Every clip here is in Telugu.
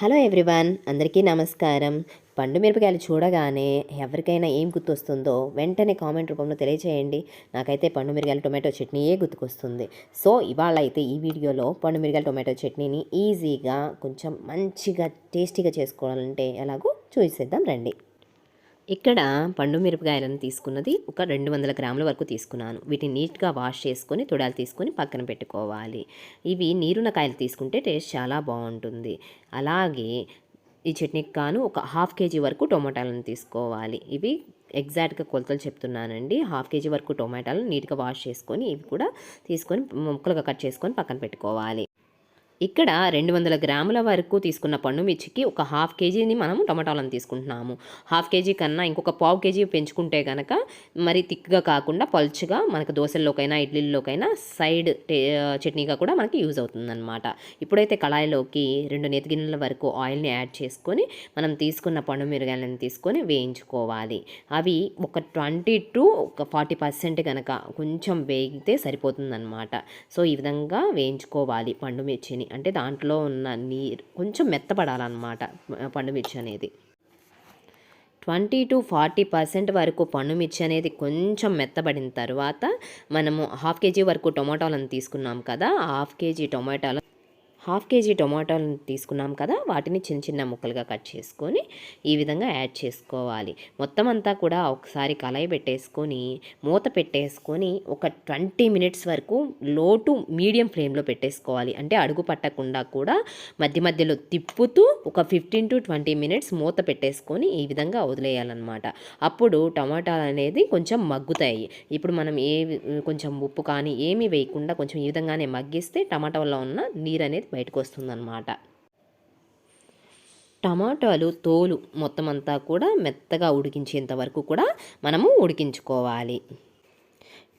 హలో ఎవ్రీవన్ అందరికీ నమస్కారం. పండు మిరపకాయలు చూడగానే ఎవరికైనా ఏం గుర్తొస్తుందో వెంటనే కామెంట్ రూపంలో తెలియచేయండి. నాకైతే పండు మిరగాయల టొమాటో చట్నీయే గుర్తుకొస్తుంది. సో ఇవాళ అయితే ఈ వీడియోలో పండు మిరగాయల టొమాటో చట్నీని ఈజీగా కొంచెం మంచిగా టేస్టీగా చేసుకోవాలంటే ఎలాగో చూసేద్దాం రండి. ఇక్కడ పండు మిరపకాయలను తీసుకున్నది ఒక రెండు వందల గ్రాముల వరకు తీసుకున్నాను. వీటిని నీట్గా వాష్ చేసుకొని తుడాలు తీసుకొని పక్కన పెట్టుకోవాలి. ఇవి నీరున్న కాయలు తీసుకుంటే టేస్ట్ చాలా బాగుంటుంది. అలాగే ఈ చట్నీకి కాను ఒక హాఫ్ కేజీ వరకు టొమాటాలను తీసుకోవాలి. ఇవి ఎగ్జాక్ట్గా కొలతలు చెప్తున్నానండి. హాఫ్ కేజీ వరకు టొమాటాలు నీట్గా వాష్ చేసుకొని ఇవి కూడా తీసుకొని ముక్కలుగా కట్ చేసుకొని పక్కన పెట్టుకోవాలి. ఇక్కడ రెండు వందల గ్రాముల వరకు తీసుకున్న పండు మిర్చికి ఒక హాఫ్ కేజీని మనం టమాటాలను తీసుకుంటున్నాము. హాఫ్ కేజీ కన్నా ఇంకొక పావు కేజీ పెంచుకుంటే కనుక మరి థిక్గా కాకుండా పల్చుగా మనకు దోశల్లోకైనా ఇడ్లీల్లోకైనా సైడ్ చట్నీగా కూడా మనకి యూజ్ అవుతుందన్నమాట. ఇప్పుడైతే కళాయిలోకి రెండు నెత్తి గిన్నెల వరకు ఆయిల్ని యాడ్ చేసుకొని మనం తీసుకున్న పండు మిరగాయలను తీసుకొని వేయించుకోవాలి. అవి ఒక ట్వంటీ టు ఒక ఫార్టీ పర్సెంట్ కనుక కొంచెం వేగితే సరిపోతుందన్నమాట. సో ఈ విధంగా వేయించుకోవాలి పండు మిర్చిని. అంటే దాంట్లో ఉన్న నీరు కొంచెం మెత్తపడాలన్నమాట పండు మిర్చి అనేది. ట్వంటీ టు ఫార్టీ పర్సెంట్ వరకు పండు మిర్చి అనేది కొంచెం మెత్తబడిన తర్వాత మనము హాఫ్ కేజీ వరకు టొమాటోలను తీసుకున్నాం కదా హాఫ్ కేజీ టొమాటోలు హాఫ్ కేజీ టొమాటోలను తీసుకున్నాం కదా వాటిని చిన్న చిన్న ముక్కలుగా కట్ చేసుకొని ఈ విధంగా యాడ్ చేసుకోవాలి. మొత్తం అంతా కూడా ఒకసారి కలయి పెట్టేసుకొని మూత పెట్టేసుకొని ఒక ట్వంటీ మినిట్స్ వరకు లో టు మీడియం ఫ్లేమ్లో పెట్టేసుకోవాలి. అంటే అడుగు పట్టకుండా కూడా మధ్య మధ్యలో తిప్పుతూ ఒక ఫిఫ్టీన్ టు ట్వంటీ మినిట్స్ మూత పెట్టేసుకొని ఈ విధంగా వదిలేయాలన్నమాట. అప్పుడు టమాటాలు అనేది కొంచెం మగ్గుతాయి. ఇప్పుడు మనం ఏ కొంచెం ఉప్పు కానీ ఏమీ వేయకుండా కొంచెం ఈ విధంగానే మగ్గిస్తే టమాటాలో ఉన్న నీరు అనేది బయటకు వస్తుందన్నమాట టమాటాలు తోలు మొత్తం అంతా కూడా మెత్తగా ఉడికించేంత వరకు కూడా మనము ఉడికించుకోవాలి.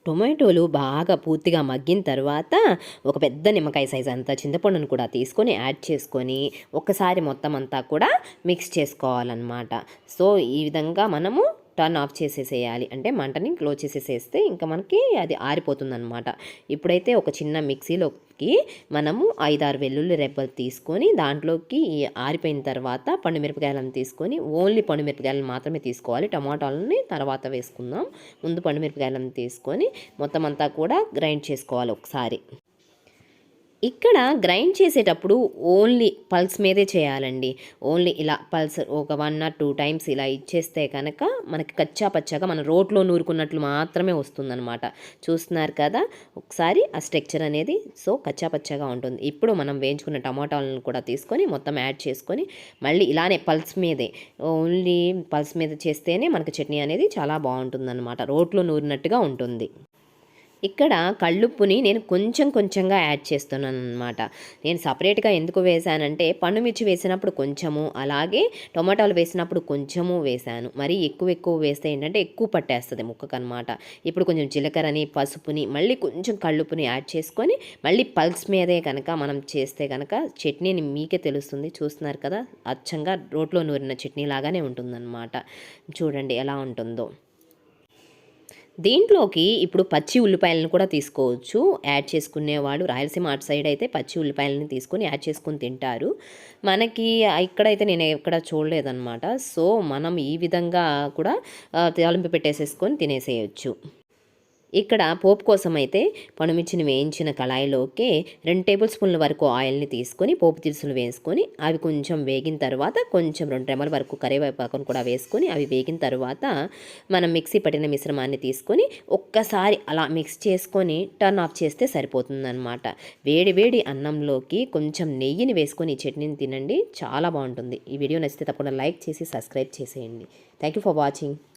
టొమాటోలు బాగా పూర్తిగా మగ్గిన తర్వాత ఒక పెద్ద నిమ్మకాయ సైజ్ అంతా చింతపండును కూడా తీసుకొని యాడ్ చేసుకొని ఒకసారి మొత్తం అంతా కూడా మిక్స్ చేసుకోవాలన్నమాట. సో ఈ విధంగా మనము టర్న్ ఆఫ్ చేసేసేయాలి. అంటే మంటని క్లోజ్ చేసేసేస్తే ఇంకా మనకి అది ఆరిపోతుందన్నమాట. ఇప్పుడైతే ఒక చిన్న మిక్సీలోకి మనము ఐదారు వెల్లుల్లి రెబ్బలు తీసుకొని దాంట్లోకి ఆరిపోయిన తర్వాత పండుమిరపకాయలను తీసుకొని ఓన్లీ పండుమిరపకాయలను మాత్రమే తీసుకోవాలి. టమాటాలని తర్వాత వేసుకుందాం. ముందు పండుమిరపకాయలను తీసుకొని మొత్తం అంతా కూడా గ్రైండ్ చేసుకోవాలి ఒకసారి. ఇక్కడ గ్రైండ్ చేసేటప్పుడు ఓన్లీ పల్స్ మీదే చేయాలండి. ఓన్లీ ఇలా పల్స్ ఒక వన్ ఆర్ టూ టైమ్స్ ఇలా ఇచ్చేస్తే కనుక మనకి కచ్చా పచ్చాగా మన రోట్లో నూరుకున్నట్లు మాత్రమే వస్తుందన్నమాట. చూస్తున్నారు కదా? ఒకసారి ఆ స్ట్రక్చర్ అనేది సో కచ్చా పచ్చాగా ఉంటుంది. ఇప్పుడు మనం వేయించుకున్న టమాటాలను కూడా తీసుకొని మొత్తం యాడ్ చేసుకొని మళ్ళీ ఇలానే పల్స్ మీదే ఓన్లీ పల్స్ మీద చేస్తేనే మనకి చట్నీ అనేది చాలా బాగుంటుందన్నమాట. రోట్లో నూరినట్టుగా ఉంటుంది. ఇక్కడ కళ్ళుప్పుని నేను కొంచెం కొంచెంగా యాడ్ చేస్తున్నాను అనమాట నేను సపరేట్గా ఎందుకు వేశానంటే పండుమిర్చి వేసినప్పుడు కొంచెము అలాగే టొమాటోలు వేసినప్పుడు కొంచెము వేశాను. మరి ఎక్కువ ఎక్కువ వేస్తే ఏంటంటే ఎక్కువ పట్టేస్తుంది ముక్కకు అనమాట ఇప్పుడు కొంచెం జీలకర్రని పసుపుని మళ్ళీ కొంచెం కళ్ళుప్పుని యాడ్ చేసుకొని మళ్ళీ పల్స్ మీదే కనుక మనం చేస్తే కనుక చట్నీని మీకే తెలుస్తుంది. చూస్తున్నారు కదా అచ్చంగా రోట్లో నూరిన చట్నీ లాగానే ఉంటుందన్నమాట. చూడండి ఎలా ఉంటుందో. దీంట్లోకి ఇప్పుడు పచ్చి ఉల్లిపాయలను కూడా తీసుకోవచ్చు. యాడ్ చేసుకునేవాడు రాయలసీమ అటు సైడ్ అయితే పచ్చి ఉల్లిపాయలని తీసుకొని యాడ్ చేసుకొని తింటారు. మనకి ఇక్కడైతే నేను ఎక్కడ చూడలేదన్నమాట. సో మనం ఈ విధంగా కూడా తాలింపు పెట్టేసేసుకొని తినేసేయచ్చు. ఇక్కడ పోపు కోసం అయితే పనుమిర్చిని వేయించిన కళాయిలోకి రెండు టేబుల్ స్పూన్ల వరకు ఆయిల్ని తీసుకొని పోపు దినుసులు వేసుకొని అవి కొంచెం వేగిన తర్వాత కొంచెం రెండు రెమ్మల వరకు కరివేపాకును కూడా వేసుకొని అవి వేగిన తర్వాత మనం మిక్సీ పట్టిన మిశ్రమాన్ని తీసుకొని ఒక్కసారి అలా మిక్స్ చేసుకొని టర్న్ ఆఫ్ చేస్తే సరిపోతుందన్నమాట. వేడి వేడి అన్నంలోకి కొంచెం నెయ్యిని వేసుకొని ఈ చట్నీని తినండి. చాలా బాగుంటుంది. ఈ వీడియో నచ్చితే తప్పకుండా లైక్ చేసి సబ్స్క్రైబ్ చేసేయండి. Thank you for watching.